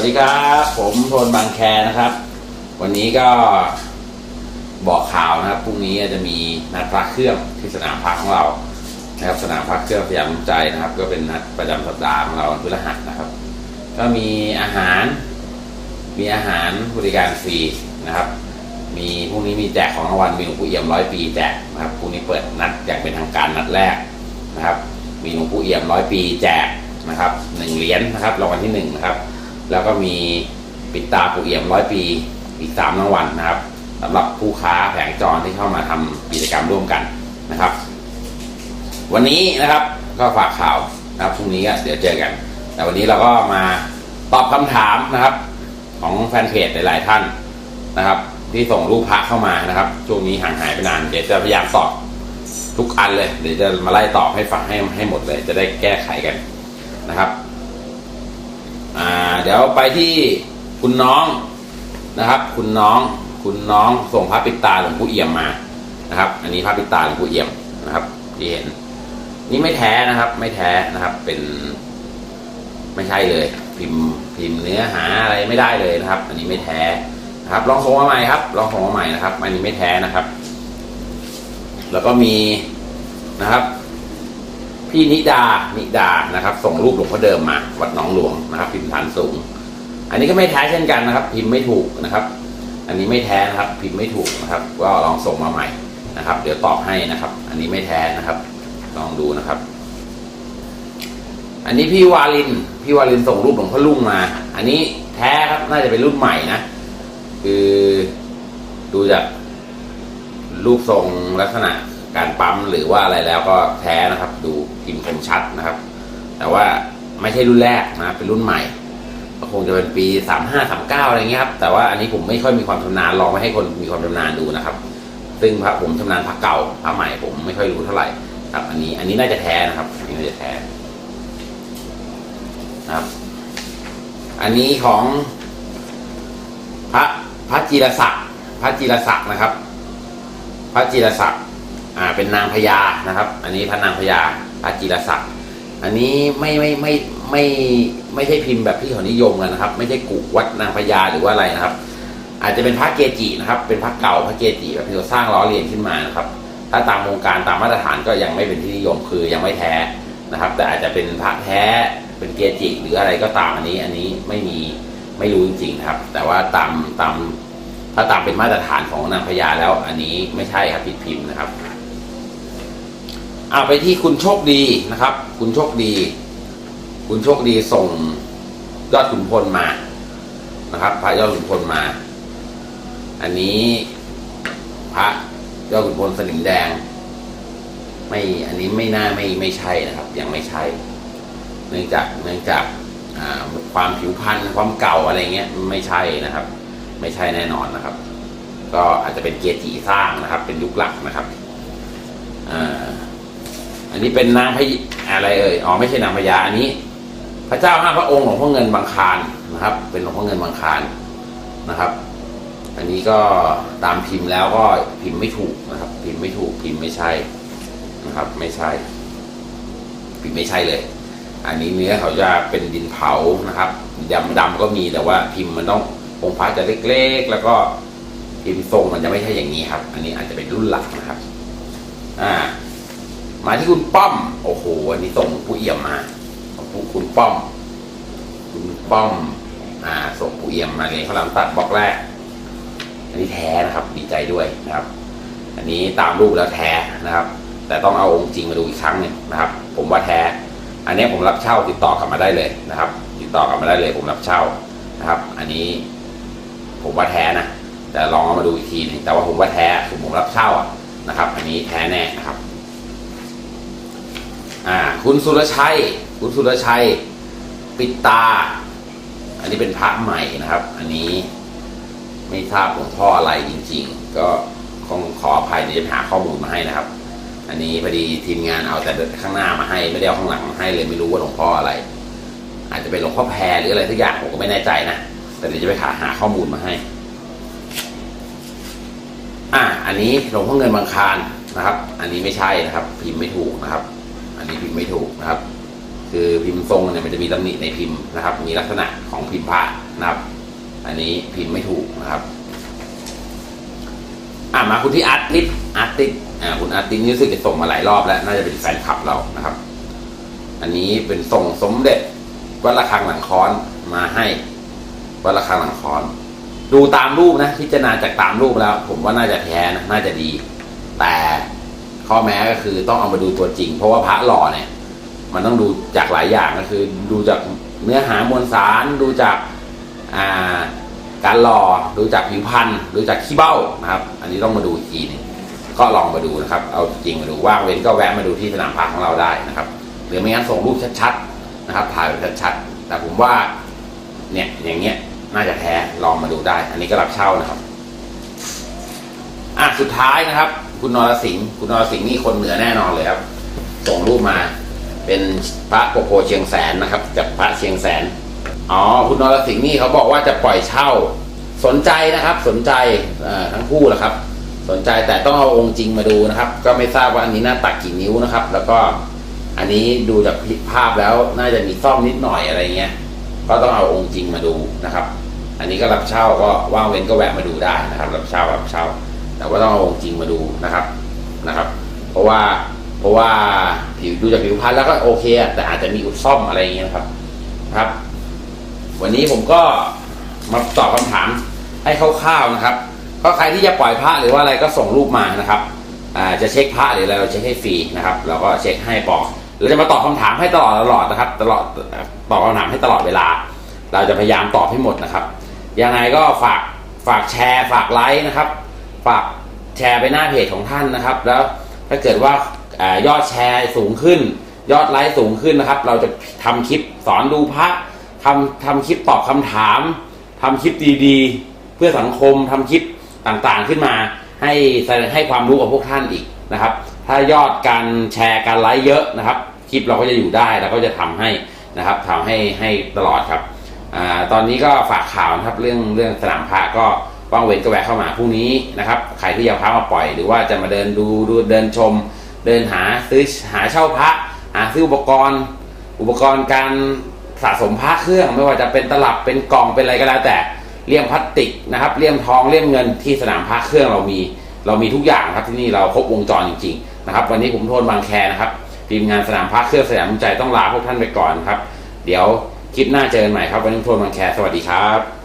วัสดีครับ ผมโทนบางแคนะครับ วันนี้ก็บอกข่าวนะครับพรุ่งนี้จะมีนัดพระเครื่องที่สนามพักของเรานะครับสนามพักเครื่องพยายามใจนะครับ ก็เป็นนัดประจำสัปดาห์ของเราพฤหัสนะครับ ก็มีอาหาร มีอาหารบริการฟรีนะครับ มีพรุ่งนี้มีแจกของรางวัลมีหลวงปู่เอี่ยมร้อยปีแจกนะครับพรุ่งนี้เปิดนัดอย่างเป็นทางการนัดแรกนะครับ มีหลวงปู่เอี่ยมร้อยปีแจกนะครับหนึ่งเหรียญนะครับรางวัลที่หนึ่งนะครับ แล้วก็มีปิดตาปูเอี่ยมร้อยปีอีกสามรางวัลนะครับสำหรับผู้ค้าแผงจรที่เข้ามาทำกิจกรรมร่วมกันนะครับ วันนี้นะครับก็ฝากข่าวนะครับพรุ่งนี้ก็เดี๋ยวเจอกัน แต่วันนี้เราก็มาตอบคำถามนะครับ ของแฟนเพจหลายๆท่านนะครับ ที่ส่งรูปพระเข้ามานะครับช่วงนี้ห่างหายไปนานเดี๋ยวจะพยายามตอบทุกอันเลย เดี๋ยวจะมาไล่ตอบให้ฟังให้ให้หมดเลย จะได้แก้ไขกันนะครับ อ่าเดี๋ยวไปที่คุณน้องนะครับ คุณน้องคุณน้องส่งพระปิตาหลวงปู่เอี่ยมมานะครับ อันนี้พระปิตาหลวงปู่เอี่ยมนะครับที่เห็น นี่ไม่แท้นะครับ ไม่แท้นะครับ เป็นไม่ใช่เลย พิมพ์พิมพ์เนื้อหาอะไรไม่ได้เลยนะครับ อันนี้ไม่แท้นะครับ ลองส่งมาใหม่ครับ ลองส่งมาใหม่นะครับ อันนี้ไม่แท้นะครับ แล้วก็มีนะครับ พี่นิดา นิดานะครับ ส่งรูปหลวงพ่อเดิมมา วัดหนองหลวงนะครับพิมพ์ฐานสูง อันนี้ก็ไม่แท้เช่นกันนะครับ พิมพ์ไม่ถูกนะครับ อันนี้ไม่แท้นะครับ พิมพ์ไม่ถูกนะครับ ก็ลองส่งมาใหม่นะครับ เดี๋ยวตอบให้นะครับ อันนี้ไม่แท้นะครับ ลองดูนะครับ อันนี้พี่วาลิน พี่วาลินส่งรูปหลวงพ่อลุ่งมา อันนี้แท้ครับ น่าจะเป็นรุ่นใหม่นะ คือดูจากรูปทรงลักษณะ การปั๊มหรือว่าอะไรแล้วก็แท้นะครับ ดูพิมพ์คมชัดนะครับ แต่ว่าไม่ใช่รุ่นแรกนะเป็นรุ่นใหม่ก็คงจะเป็นปีสามห้าสามเก้าอะไรเงี้ยครับ แต่ว่าอันนี้ผมไม่ค่อยมีความชำนาญลองไปให้คนมีความชำนาญดูนะครับ ซึ่งพระผมชำนาญพระเก่าพระใหม่ผมไม่ค่อยรู้เท่าไหร่ครับ อันนี้อันนี้น่าจะแท้นะครับอันนี้น่าจะแท้นะครับ อันนี้ของพระพระจีรศักดิ์พระจีรศักดิ์นะครับ พระจีรศักดิ์ อ่าเป็นนางพญานะครับ อันนี้พระนางพญาพระจีรศักดิ์อันนี้ไม่ไม่ไม่ไม่ไม่ใช่พิมพ์แบบที่เขานิยมกันนะครับ ไม่ใช่กุวัดนางพญาหรือว่าอะไรนะครับ อาจจะเป็นพระเกจินะครับ เป็นพระเก่าพระเกจิแบบที่เขาสร้างล้อเลียนขึ้นมานะครับ ถ้าตามวงการตามมาตรฐานก็ยังไม่เป็นที่นิยมคือยังไม่แท้นะครับ แต่อาจจะเป็นพระแท้เป็นเกจิหรืออะไรก็ตามอันนี้ อันนี้ไม่มีไม่รู้จริงๆครับ แต่ว่าตามตามถ้าตามเป็นมาตรฐานของนางพญาแล้วอันนี้ไม่ใช่ครับผิดพิมพ์นะครับ เอาไปที่คุณโชคดีนะครับ คุณโชคดี คุณโชคดีส่งยอดขุนพลมานะครับ พระยอดขุนพลมา อันนี้พระยอดขุนพลสนิมแดง ไม่อันนี้ไม่น่าไม่ไม่ใช่นะครับ ยังไม่ใช่ เนื่องจากเนื่องจากความผิวพรรณความเก่าอะไรเงี้ยไม่ใช่นะครับ ไม่ใช่แน่นอนนะครับ ก็อาจจะเป็นเกจิสร้างนะครับ เป็นยุคหลักนะครับอ่า อันนี้เป็นนางพญอะไรเอ่ยอ๋อไม่ใช่นางพญาอันนี้ พระเจ้าห้าพระองค์หลวงพ่อเงินบางคานนะครับ เป็นหลวงพ่อเงินบางคานนะครับ อันนี้ก็ตามพิมพ์แล้วก็พิมพ์ไม่ถูกนะครับ พิมพ์ไม่ถูกพิมพ์ไม่ใช่นะครับ ไม่ใช่ พิมพ์ไม่ใช่เลย อันนี้เนื้อเขาจะเป็นดินเผานะครับดำดำก็มีแต่ว่าพิมพ์มันต้ององค์พระจะเล็กๆ แล้วก็พิมพ์ทรงมันจะไม่ใช่อย่างนี้ครับ อันนี้อาจจะเป็นรุ่นหลักนะครับ อ่า มาที่คุณป้อม โอ้โหอันนี้ส่งผู้เอี่ยมมาคุณคุณป้อม คุณป้อม อ่า ส่งผู้เอี่ยมมาเลยเขาลำตัดบล็อกแรก อันนี้แท้นะครับ ดีใจด้วยนะครับ อันนี้ตามรูปแล้วแท้นะครับ แต่ต้องเอาองค์จริงมาดูอีกครั้งหนึ่งนะครับ ผมว่าแท้ อันนี้ผมรับเช่าติดต่อกลับมาได้เลยนะครับ ติดต่อกลับมาได้เลย ผมรับเช่านะครับ อันนี้ ผมว่าแท้นะแต่ลองเอามาดูอีกทีหนึงแต่ว่าผมว่าแท้คือผมรับเช่าอะนะครับ อันนี้แท้แน่นะครับ อ่าคุณสุรชัย คุณสุรชัย ปิดตา อันนี้เป็นพระใหม่นะครับ อันนี้ไม่ทราบหลวงพ่ออะไรจริง ๆ ก็คงขออภัยเดี๋ยวจะหาข้อมูลมาให้นะครับ อันนี้พอดีทีมงานเอาแต่ข้างหน้ามาให้ไม่ได้เอาข้างหลังมาให้เลยไม่รู้ว่าหลวงพ่ออะไร อาจจะเป็นหลวงพ่อแพรหรืออะไรทุกอย่างผมก็ไม่แน่ใจนะแต่เดี๋ยวจะไปหาหาข้อมูลมาให้ อ่าอันนี้หลวงพ่อเงินบางคารนะครับ อันนี้ไม่ใช่นะครับ พิมพ์ไม่ถูกนะครับ นี้พิมพ์ไม่ถูกนะครับ คือพิมพ์ทรงเนี่ยมันจะมีตำหนิในพิมพ์นะครับ มีลักษณะของพิมพ์พระนะครับ อันนี้พิมพ์ไม่ถูกนะครับอ่ามาคุณที่อาร์ติสอาร์ติสอ่าคุณอาร์ติสนี่รู้สึกจะส่งมาหลายรอบแล้ว น่าจะเป็นแฟนคลับเรานะครับ อันนี้เป็นส่งสมเด็จวัดระฆังหลังค้อนมาให้วัดระฆังหลังค้อน ดูตามรูปนะ พิจารณาจากตามรูปแล้ว ผมว่าน่าจะแท้นะน่าจะดี แต่ ข้อแม้ก็คือต้องเอามาดูตัวจริง เพราะว่าพระหล่อเนี่ย มันต้องดูจากหลายอย่างก็คือ ดูจากเนื้อหามวลสารดูจากาการหล่อดูจากผิวพรรณดูจากขี้เบ้านะครับ อันนี้ต้องมาดูอีกทีนึงก็ลองมาดูนะครับ เอาจริงมาดูว่างเว้นก็แวะมาดูที่สนามพาของเราได้นะครับ หรือไม่งั้นส่งรูปชัดๆนะครับถ่ายแบบชัดๆแต่ผมว่าเนี่ยอย่างเงี้ยน่าจะแท้ลองมาดูได้ อันนี้ก็รับเช่านะครับ อะสุดท้ายนะครับ คุณนรสิงห์คุณนรสิงห์นี่คนเหนือแน่นอนเลยครับ ส่งรูปมา เป็นพระโปโพเชียงแสนนะครับจากพระเชียงแสนอ๋อคุณนรสิงห์นี่เขาบอกว่าจะปล่อยเช่า สนใจนะครับ สนใจทั้งคู่แหละครับ สนใจแต่ต้องเอาองค์จริงมาดูนะครับ ก็ไม่ทราบว่าอันนี้หน้าตักกี่นิ้วนะครับ แล้วก็อันนี้ดูจากภาพแล้วน่าจะมีซ่อมนิดหน่อยอะไรเงี้ยก็ต้องเอาองค์จริงมาดูนะครับ อันนี้ก็รับเช่าก็ว่างเว้นก็แวะมาดูได้นะครับ รับเช่ารับเช่า แต่ว่าต้องเอาองค์จริงมาดูนะครับนะครับ เพราะว่าเพราะว่าผิวดูจากผิวพรรณแล้วก็โอเคแต่อาจจะมีอุดซ่อมอะไรอย่างเงี้ยนะครับครับ วันนี้ผมก็มาตอบคำถามให้คร่าวๆนะครับ ก็ใครที่จะปล่อยพระหรือว่าอะไรก็ส่งรูปมานะครับจะเช็คพระหรืออะไรเราเช็คให้ฟรีนะครับเราก็เช็คให้ปอกเราจะมาตอบคำถามให้ตลอดตลอดนะครับ ตลอดตอบคำถามให้ตลอดเวลา เราจะพยายามตอบให้หมดนะครับยังไงก็ฝากฝากแชร์ฝากไลค์นะครับ ฝากแชร์ไปหน้าเพจของท่านนะครับ แล้วถ้าเกิดว่าอยอดแชร์สูงขึ้น ยอดไลค์สูงขึ้นนะครับ เราจะทำคลิปสอนดูพระทำทำคลิปตอบคำถามทำคลิปดีๆ เพื่อสังคมทำคลิปต่างๆขึ้นมา ให้ให้ความรู้กับพวกท่านอีกนะครับ ถ้ายอดการแชร์การไลค์เยอะนะครับ คลิปเราก็จะอยู่ได้แล้วก็จะทำให้นะครับทำให้ให้ตลอดครับอตอนนี้ก็ฝากข่าวนะครับเรื่องเรื่องสนามพระก็ ว่างเว้นก็แวะเข้ามาพรุ่งนี้นะครับใครที่จะเอาพระมาปล่อย หรือว่าจะมาเดินดูดูเดินชม เดินหาซื้อหาเช่าพระ หาซื้ออุปกรณ์ อุปกรณ์การสะสมพระเครื่อง ไม่ว่าจะเป็นตลับเป็นกล่องเป็นอะไรก็แล้วแต่เลี่ยมพลาสติกนะครับเลี่ยมทองเลี่ยมเงินที่สนามพระเครื่องเรามี เรามีทุกอย่างครับที่นี่เราครบวงจรจริงๆนะครับวันนี้ผมโทนบางแคนะครับทีมงานสนามพระเครื่องสยามใจต้องลาพวกท่านไปก่อนครับ เดี๋ยวคลิปหน้าเจอกันใหม่ครับวันนี้โทนบางแคสวัสดีครับ